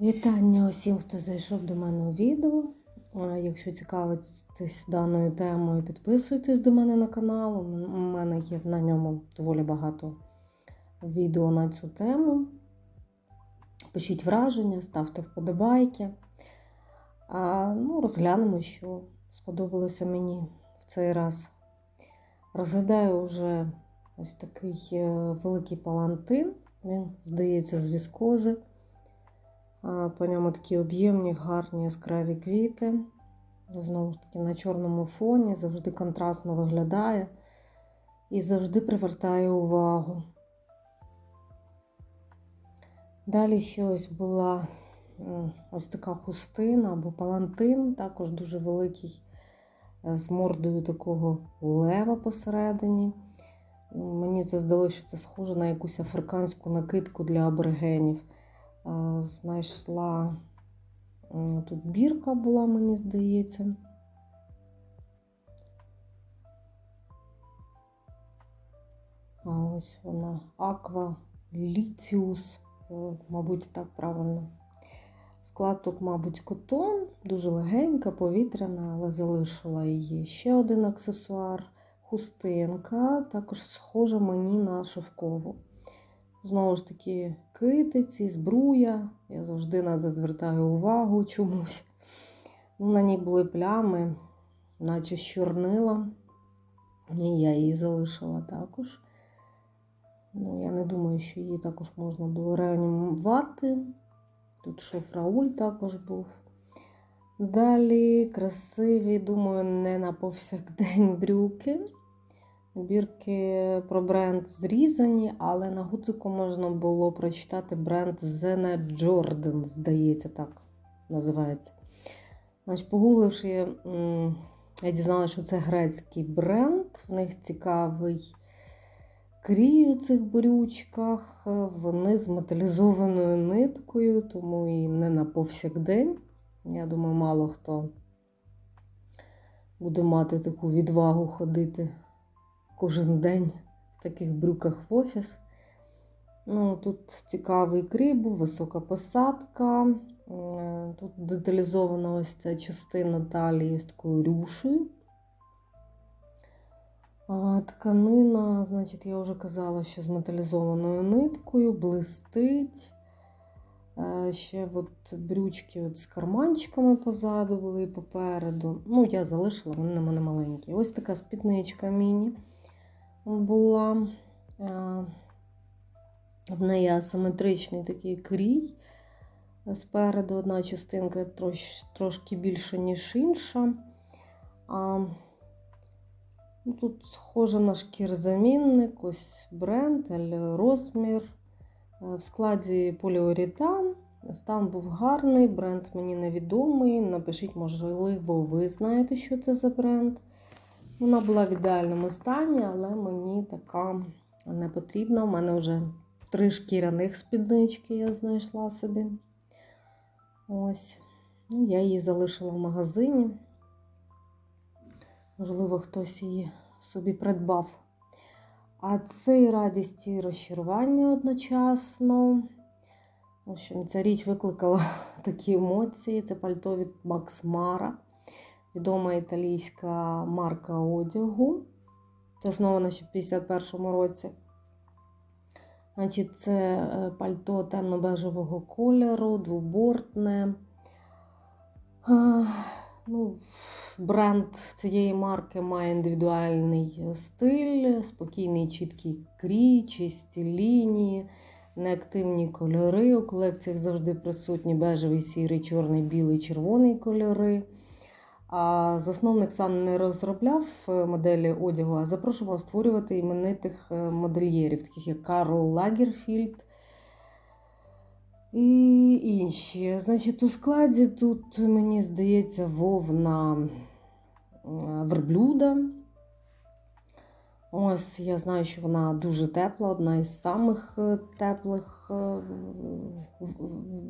Вітання усім, хто зайшов до мене у відео. Якщо цікавитесь даною темою, підписуйтесь до мене на канал. У мене є на ньому доволі багато відео на цю тему. Пишіть враження, ставте вподобайки. А, ну, Розглянемо, що сподобалося мені в цей раз. Розглядаю вже ось такий е, великий палантин. Він, здається, з віскози. По ньому такі об'ємні, гарні яскраві квіти. Знову ж таки, на чорному фоні завжди контрастно виглядає і завжди привертає увагу. Далі ще ось була ось така хустина або палантин, також дуже великий, е, з мордою такого лева посередині. Мені це здалося, що це схоже на якусь африканську накидку для аборигенів. Е, Знайшла тут бірка була, мені здається. А ось вона Аква Ліціус, мабуть, так правильно. Склад тут, мабуть, котон, дуже легенька, повітряна, але залишила її. Ще один аксесуар, хустинка, також схожа мені на шовкову. Знову ж таки, китиці, збруя. Я завжди на це звертаю увагу чомусь. Ну, На ній були плями, наче чорнила. І я її залишила також. Ну, Я не думаю, що її також можна було реанімувати. Тут шофрауль також був. Далі красиві, думаю, не на повсякдень брюки. Бірки про бренд зрізані, але на гуцику можна було прочитати бренд Zena Jordan, здається, так називається. Значить, Погугливши, я дізналася, що це грецький бренд. В них цікавий крій у цих брючках. Вони з металізованою ниткою, тому і не на повсякдень. Я думаю, мало хто буде мати таку відвагу ходити кожен день в таких брюках в офіс. Ну, Тут цікавий крій був, висока посадка. Тут деталізована ось ця частина талії з такою рюшею. Тканина, значить, я вже казала, що з металізованою ниткою, блистить. Ще от брючки от з карманчиками позаду були і попереду. Ну, я залишила, вони на мене маленькі. Ось така спідничка міні була. В неї асиметричний такий крій. Спереду одна частинка трош, трошки більша, ніж інша. А, ну, Тут схоже на шкірзамінник, ось бренд, розмір. В складі поліуретан. Стан був гарний, бренд мені невідомий. Напишіть, можливо, ви знаєте, що це за бренд. Вона була в ідеальному стані, але мені така не потрібна. У мене вже три шкіряних спіднички я знайшла собі. Ось. Ну, Я її залишила в магазині. Можливо, хтось її собі придбав. А це і радість і розчарування одночасно. В общем, ця річ викликала такі емоції. Це пальто від Макс Мара відома італійська марка одягу. Заснована ще в 51-му році. Значить, Це е, пальто темно-бежевого кольору, двобортне. Ну, Бренд цієї марки має індивідуальний стиль, спокійний, чіткий крій, чисті лінії, неактивні кольори. У колекціях завжди присутні бежевий, сірий, чорний, білий, червоний кольори. А засновник сам не розробляв е, моделі одягу, а запрошував створювати іменитих е, модельєрів, таких як Карл Лагерфільд і інші. Значить, у складі тут, мені здається, вовна верблюда. Ось я знаю, що вона дуже тепла, одна із самих е, теплих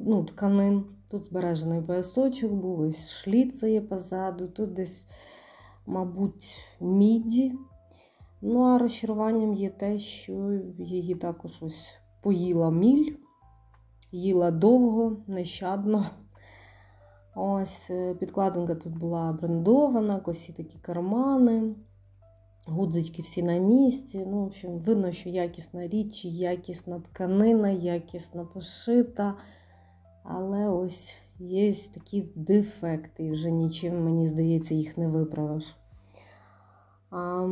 ну, тканин. Тут збережений поясочок був, ось шліци є позаду, тут десь, мабуть, міді. Ну, а розчаруванням є те, що її також ось поїла міль. їла довго, нещадно. Ось е, підкладинка тут була брендована, косі такі кармани, гудзички всі на місці. Ну, в общем, видно, що якісна річ, якісна тканина, якісно пошита. Але ось є такі дефекти, і вже нічим, мені здається, їх не виправиш. А,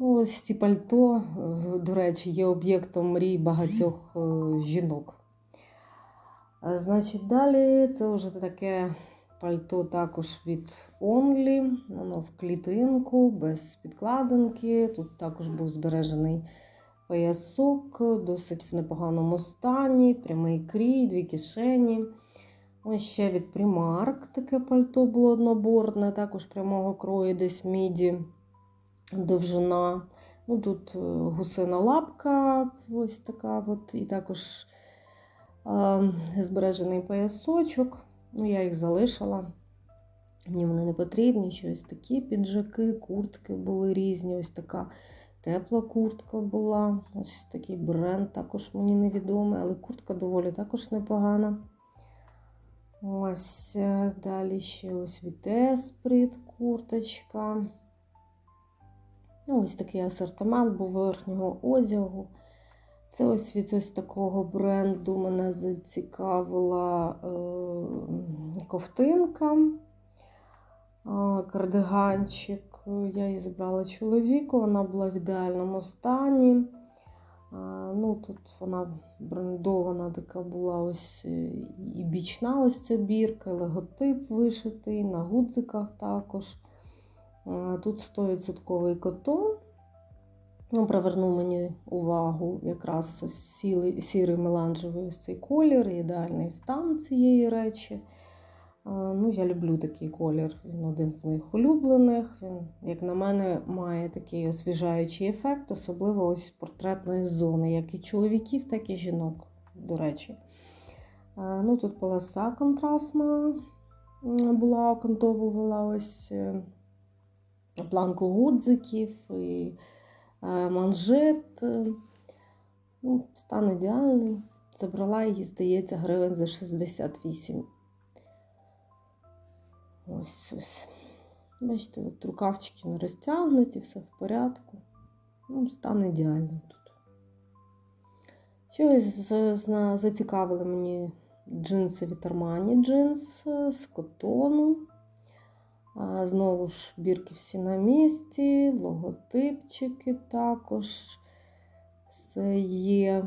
ну, ось ці пальто, е, до речі, є об'єктом мрій багатьох е, жінок. А, Значить, далі це вже таке пальто також від Only. Воно в клітинку, без підкладинки. Тут також був збережений поясок, досить в непоганому стані, прямий крій, дві кишені. Ось ще від Primark таке пальто було одноборне, також прямого крою, десь міді, довжина. Ну, Тут е, гусина лапка, ось така, от, і також е, збережений поясочок. Ну, Я їх залишила. Мені вони не потрібні. Ще ось такі піджаки, куртки були різні. Ось така тепла куртка була. Ось такий бренд також мені невідомий, але куртка доволі також непогана. Ось е, далі ще ось від курточка. Ну, Ось такий асортимент був верхнього одягу. Це ось від ось такого бренду мене зацікавила е, ковтинка, кардиганчик. Я її забрала чоловіку, вона була в ідеальному стані. Ну, Тут вона брендована така була ось е, і бічна ось ця бірка, і логотип вишитий, на гудзиках також. Тут 100% котон. Ну, Привернув мені увагу якраз сірий меланжевий ось цей колір, ідеальний стан цієї речі. Ну, Я люблю такий колір, він один з моїх улюблених. Він, як на мене, має такий освіжаючий ефект, особливо ось портретної зони, як і чоловіків, так і жінок, до речі. Ну, Тут полоса контрастна була, окантовувала ось е, планку гудзиків. і манжет. Е, ну, Стан ідеальний. Забрала її, здається, гривень за 68. Ось ось. Бачите, от рукавчики не розтягнуті, все в порядку. Ну, Стан ідеальний тут. Щось зацікавили мені джинси від Armani джинс е, з котону. Знову ж бірки всі на місці, логотипчики також є.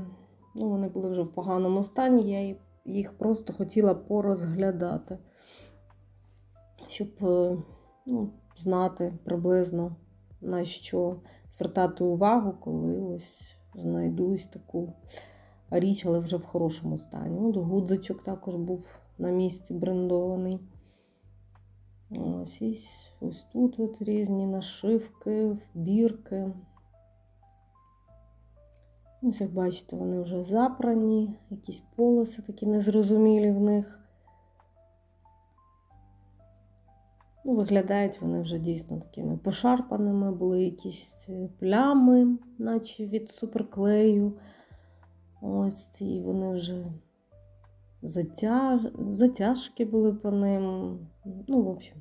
Ну, Вони були вже в поганому стані, я їх просто хотіла порозглядати, щоб е, ну, знати приблизно на що звертати увагу, коли ось знайду ось таку річ, але вже в хорошому стані. Ну, Гудзичок також був на місці брендований. Ось ось, тут от різні нашивки, бірки. Ось, як бачите, вони вже запрані, якісь полоси такі незрозумілі в них. Ну, Виглядають вони вже дійсно такими пошарпаними, були якісь е, плями, наче від суперклею. Ось і вони вже затяж... затяжки були по ним. Ну, в общем,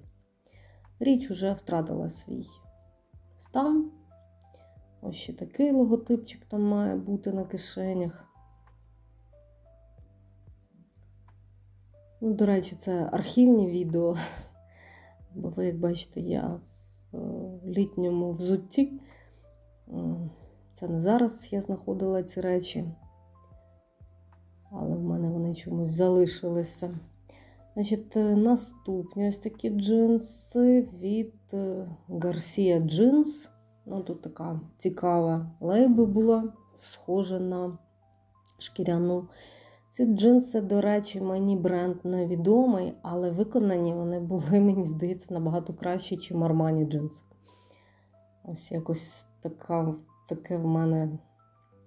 річ уже втратила свій стан. Ось ще такий логотипчик там має бути на кишенях. Ну, До речі, це архівні відео, бо ви, як бачите, я в е, літньому взутті. Це не зараз я знаходила ці речі але в мене вони чомусь залишилися. Значить, е, Наступні ось такі джинси від е, Garcia Jeans. Ну, Тут така цікава лейба була, схожа на шкіряну. Ці джинси, до речі, мені бренд невідомий, але виконані вони були, мені здається, набагато кращі, ніж Armani джинси. Ось якось така, таке в мене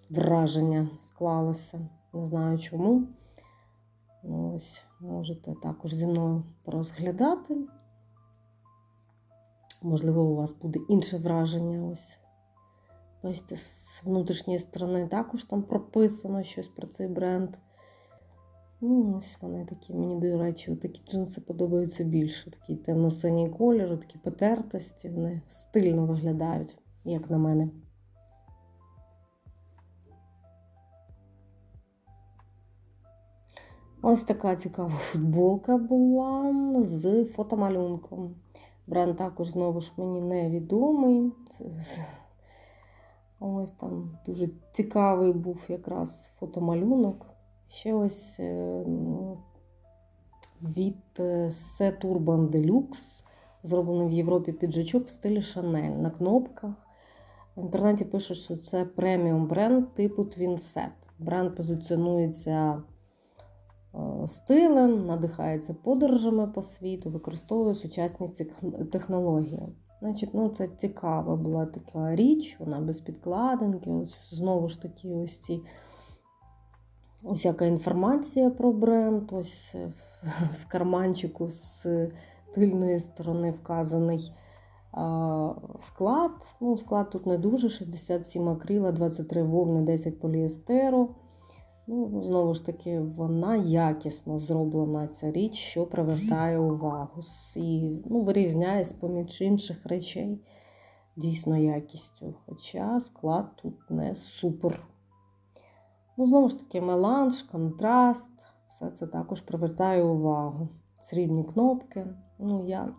враження склалося. Не знаю чому. Ось, можете також зі мною порозглядати. Можливо, у вас буде інше враження ось Бачите, з внутрішньої сторони також там прописано щось про цей бренд. Ну, ось вони такі, мені, до речі, такі джинси подобаються більше. Такий темно-синій кольор, такі потертості, вони стильно виглядають, як на мене. Ось така цікава футболка була з фотомалюнком. Бренд також, знову ж, мені невідомий. Ось там дуже цікавий був якраз фотомалюнок. Ще ось е, від Set Urban Deluxe, зроблений в Європі піджачок в стилі Chanel на кнопках. В інтернеті пишуть, що це преміум бренд типу Twin Set. Бренд позиціонується стилем, надихається подорожами по світу, використовує сучасні технології. Значить, ну, Це цікава була така річ, вона без підкладинки. Ось, Знову ж таки, ось ці усяка інформація про бренд. Ось в карманчику з тильної сторони вказаний склад. Ну, Склад тут не дуже: 67 акрила, 23 вовни, 10 поліестеру. Ну, Знову ж таки, вона якісно зроблена ця річ, що привертає увагу і ну, вирізняє з поміж інших речей дійсно якістю. Хоча склад тут не супер. Ну, Знову ж таки, меланж, контраст, все це також привертає увагу. Срібні кнопки. Ну, Я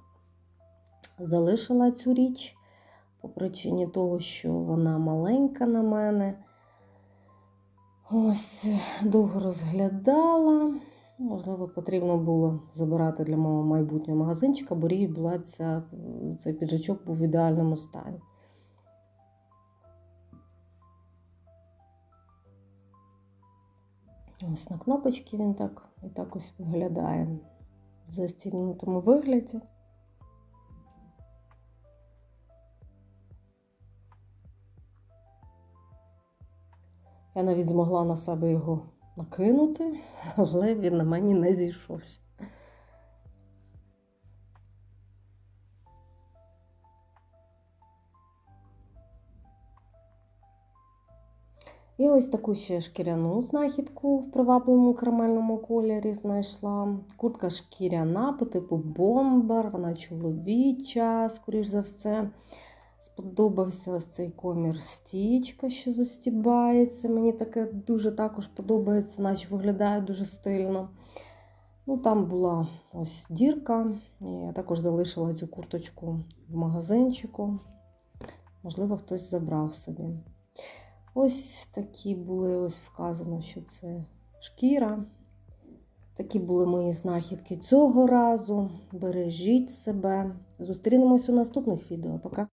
залишила цю річ по причині того, що вона маленька на мене. Ось, довго розглядала. Можливо, потрібно було забирати для мого майбутнього магазинчика, бо річ була ця, цей піджачок був в ідеальному стані. Ось на кнопочці він так і так ось виглядає в застібнутому вигляді. Я навіть змогла на себе його накинути, але він на мені не зійшовся. І ось таку ще шкіряну знахідку в привабливому карамельному кольорі знайшла. Куртка шкіряна по типу бомбер, вона чоловіча, скоріш за все. Сподобався ось цей комір стічка, що застібається. Мені таке дуже також подобається, наче виглядає дуже стильно. Ну, Там була ось дірка. Я також залишила цю курточку в магазинчику. Можливо, хтось забрав собі. Ось такі були, ось вказано, що це шкіра. Такі були мої знахідки цього разу. Бережіть себе. Зустрінемось у наступних відео. Пока!